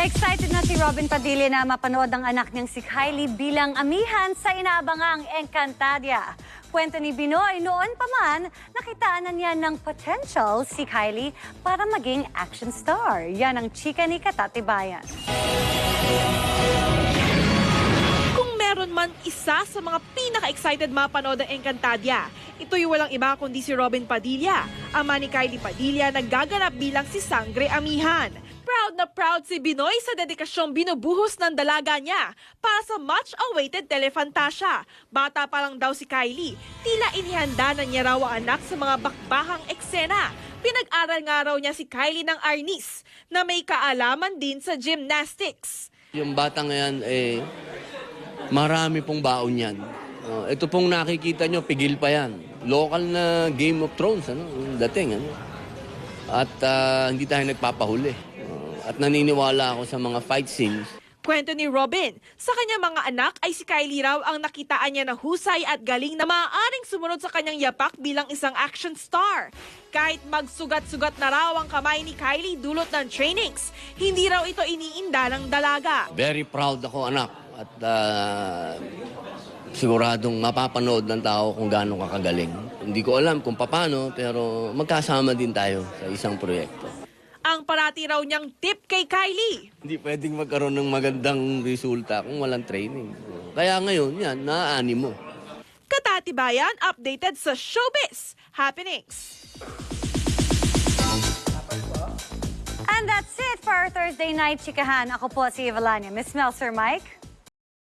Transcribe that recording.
Excited na si Robin Padilla na mapanood ang anak niyang si Kylie bilang amihan sa inaabangang Encantadia. Kwento ni Binoy, noon pa man, nakitaan na niya ng potential si Kylie para maging action star. Yan ang chika ni Katatibayan. Kung meron man isa sa mga pinaka-excited mapanood ng Encantadia, ito'y walang iba kundi si Robin Padilla, ama ni Kylie Padilla na gaganap bilang si Sangre Amihan. Proud na proud si Binoy sa dedikasyong binubuhos ng dalaga niya para sa much-awaited Telefantasia. Bata pa lang daw si Kylie, tila inihanda na niya raw ang anak sa mga bakbahang eksena. Pinag-aral nga raw niya si Kylie ng Arnis na may kaalaman din sa gymnastics. Yung batang yan, eh, marami pong baon yan. Oh, ito pong nakikita nyo, pigil pa yan. Local na Game of Thrones, ano, dating, ano. At ah, hindi tayo nagpapahuli. Oh, at naniniwala ako sa mga fight scenes. Kwento ni Robin, sa kanyang mga anak ay si Kylie raw ang nakitaan niya ng husay at galing na maaaring sumunod sa kanyang yapak bilang isang action star. Kahit magsugat-sugat na raw ang kamay ni Kylie dulot ng trainings, hindi raw ito iniinda ng dalaga. Very proud ako, anak. At ah, siguradong mapapanood ng tao kung gaano kakagaling. Hindi ko alam kung paano, pero magkasama din tayo sa isang proyekto. Ang parati raw niyang tip kay Kylie. Hindi pwedeng magkaroon ng magandang resulta kung walang training. Kaya ngayon, yan, naaani mo. Katatibayan updated sa showbiz happenings. And that's it for our Thursday night chikahan. Ako po si Evalania. Miss Mel, Sir Mike?